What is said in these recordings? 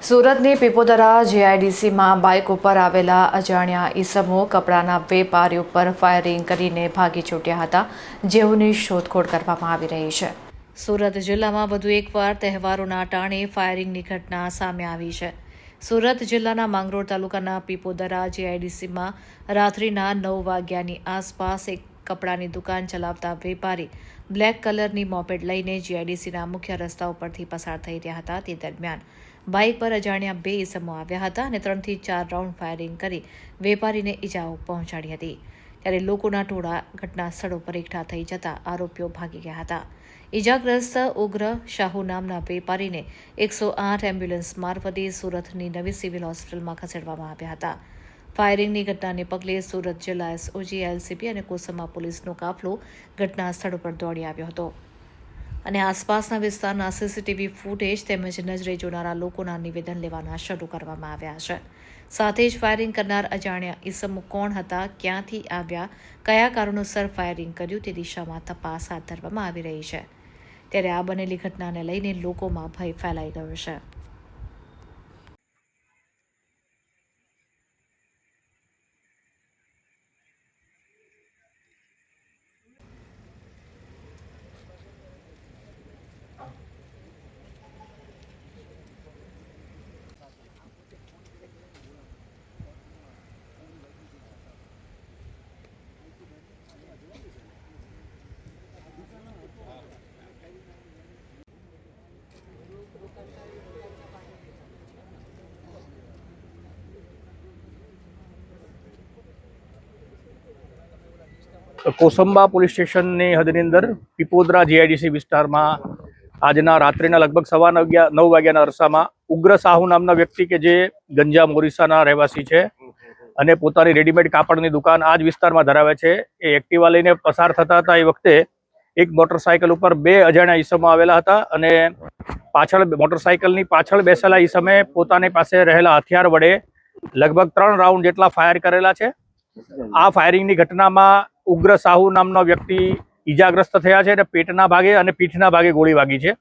સુરતની પીપોદરા જેઆઈડીસીમાં બાઇક ઉપર આવેલા અજાણ્યા ઈસમો કપડાના વેપારી ઉપર ફાયરિંગ કરીને ભાગી છૂટ્યા હતા, જેઓની શોધખોળ કરવામાં આવી રહી છે. સુરત જિલ્લામાં વધુ એકવાર તહેવારોના ટાણે ફાયરિંગની ઘટના સામે આવી છે. સુરત જિલ્લાના માંગરોળ તાલુકાના પીપોદરા જેઆઈડીસીમાં રાત્રિના નવ વાગ્યાની આસપાસ એક કપડાની દુકાન ચલાવતા વેપારી બ્લેક કલરની મોપેડ લઈને જીઆઈડીસીના મુખ્ય રસ્તા ઉપરથી પસાર થઈ રહ્યા હતા. તે દરમિયાન બાઇક પર અજાણ્યા બે ઇસમો આવ્યા હતા અને ત્રણથી ચાર રાઉન્ડ ફાયરિંગ કરી વેપારીને ઈજાઓ પહોંચાડી હતી. ત્યારે લોકોના ટોળા ઘટના સ્થળો પર એકઠા થઈ જતા આરોપીઓ ભાગી ગયા હતા. ઈજાગ્રસ્ત ઉગ્ર શાહુ નામના વેપારીને એકસો આઠ એમ્બ્યુલન્સ મારફતે સુરતની નવી સિવિલ હોસ્પિટલમાં ખસેડવામાં આવ્યા હતા. ફાયરિંગની ઘટનાને પગલે સુરત જિલ્લા એસઓજી, એલસીબી અને કોસમા પોલીસનો કાફલો ઘટના સ્થળ પર દોડી આવ્યો હતો. અને આસપાસના વિસ્તારના સીસીટીવી ફૂટેજ તેમજ નજરે જોનારા લોકોના નિવેદન લેવાના શરૂ કરવામાં આવ્યા છે. સાથે જ ફાયરિંગ કરનાર અજાણ્યા ઈસમો કોણ હતા, ક્યાંથી આવ્યા, કયા કારણોસર ફાયરિંગ કર્યું તે દિશામાં તપાસ હાથ ધરવામાં આવી રહી છે. ત્યારે આ બનેલી ઘટનાને લઈને લોકોમાં ભય ફેલાઈ ગયો છે. કોસંબા પોલીસ સ્ટેશનની હદની અંદર પીપોદરા જીઆઈડીસી વિસ્તારમાં આજના રાત્રિના લગભગ સવા નવ નવ વાગ્યાના અરસામાં ઉગ્ર સાહુ નામના વ્યક્તિ કે જે ગંજા મોરિસાના રહેવાસી છે અને પોતાની રેડીમેડ કાપડની દુકાન આ જ વિસ્તારમાં ધરાવે છે, એ એક્ટિવા લઈને પસાર થતા હતા એ વખતે એક મોટરસાયકલ ઉપર બે અજાણ્યા ઈસમો આવેલા હતા અને પાછળ મોટરસાયકલની પાછળ બેસેલા ઈસમે પોતાની પાસે રહેલા હથિયાર વડે લગભગ ત્રણ રાઉન્ડ જેટલા ફાયર કરેલા છે. આ ફાયરિંગની ઘટનામાં ઉગ્ર સાહુ નામનો વ્યક્તિ ઈજાગ્રસ્ત થયા છે અને પેટના ભાગે અને પીઠના ભાગે ગોળી વાગી છે.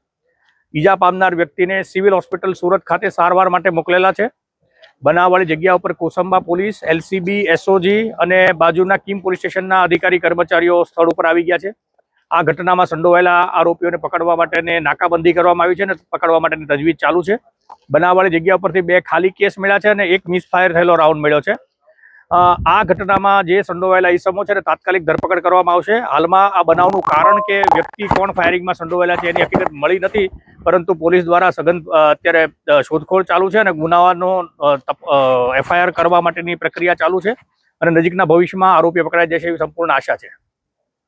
ઈજા પામનાર વ્યક્તિને સિવિલ હોસ્પિટલ સુરત ખાતે સારવાર માટે મોકલેલા છે. બનાવવાળી જગ્યા ઉપર કોસંબા પોલીસ, એલસીબી, એસઓજી અને બાજુના કિમ પોલીસ સ્ટેશનના અધિકારી, કર્મચારીઓ સ્થળ ઉપર આવી ગયા છે. આ ઘટનામાં સંડોવાયેલા આરોપીઓને પકડવા માટેને નાકાબંધી કરવામાં આવી છે અને પકડવા માટેની તજવીજ ચાલુ છે. બનાવવાળી જગ્યા ઉપરથી બે ખાલી કેસ મળ્યા છે અને એક મિસફાયર થયેલો રાઉન્ડ મળ્યો છે. આ ઘટનામાં જે સંડોવાયેલા ઈસમો છે તાત્કાલિક ધરપકડ કરવામાં આવશે. હાલમાં આ બનાવનું કારણ કે વ્યક્તિ કોણ ફાયરિંગમાં સંડોવાયેલા છે એની હકીકત મળી નથી, પરંતુ પોલીસ દ્વારા સઘન અત્યારે શોધખોળ ચાલુ છે અને ગુનાનો એફઆઈઆર કરવા માટેની પ્રક્રિયા ચાલુ છે અને નજીકના ભવિષ્યમાં આરોપી પકડાઈ જશે એવી સંપૂર્ણ આશા છે.